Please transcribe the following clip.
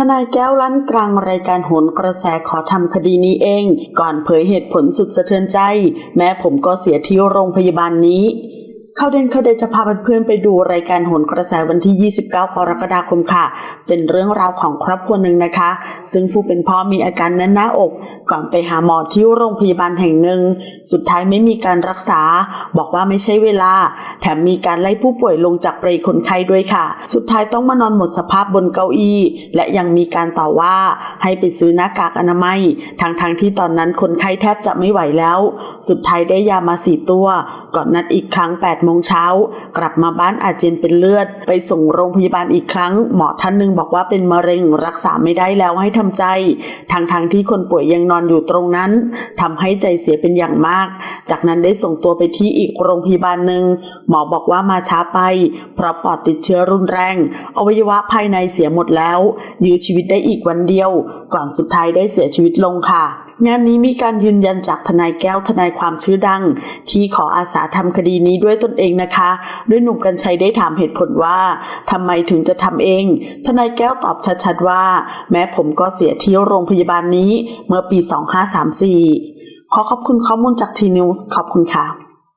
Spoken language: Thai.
ทนายแก้วลั่นกลางรายการโหนกระแสขอทำคดีนี้เอง ก่อนเผยเหตุผลสุดสะเทือนใจ แม้ผมก็เสียที่โรงพยาบาลนี้ เข้าเด่นเข้าเด่นจะพาเพื่อนๆไปดูรายการโหนกระแสวันที่ 29 กรกฎาคมค่ะ เป็นเรื่องราวของครอบครัวหนึ่งนะคะ ซึ่งผู้เป็นพ่อมีอาการแน่นหน้าอก ก่อนไปหาหมอที่โรงพยาบาลแห่งหนึ่ง สุดท้ายไม่มีการรักษา บอกว่าไม่ใช่เวลา แถมมีการไล่ผู้ป่วยลงจากเปรคนไข้ด้วยค่ะ สุดท้ายต้องมานอนหมดสภาพบนเก้าอี้ และยังมีการต่อว่าให้ไปซื้อหน้ากากอนามัยทั้งๆทที่ตอนนั้นคนไข้แทบจะไม่ไหวแล้ว สุดท้ายได้ยามาสี่ตัว ก่อนนัดอีกครั้ง8โมงเช้า กลับมาบ้านอาเจียนเป็นเลือด ไปส่งโรงพยาบาลอีกครั้ง หมอท่านหนึ่งบอกว่าเป็นมะเร็งรักษาไม่ได้แล้วให้ทำใจทั้งๆทที่คนป่วยยังนอนอยู่ตรงนั้นทำให้ใจเสียเป็นอย่างมาก จากนั้นได้ส่งตัวไปที่อีกโรงพยาบาลหนึ่งหมอบอกว่ามาช้าไป เพราะปอดติดเชื้อรุนแรง อวัยวะภายในเสียหมดแล้ว ยื้อชีวิตได้อีกวันเดียว ก่อนสุดท้ายได้เสียชีวิตลงค่ะงานนี้มีการยืนยันจากทนายแก้วทนายความชื่อดัง ที่ขออาสาทำคดีนี้ด้วยตนเองนะคะ ด้วยหนุ่มกัญชัยได้ถามเหตุผลว่าทำไมถึงจะทำเอง ทนายแก้วตอบชัดๆว่า แม้ผมก็เสียที่โรงพยาบาลนี้เมื่อปี 2534 ขอขอบคุณข้อมูลจากทีนิวส์ขอบคุณค่ะ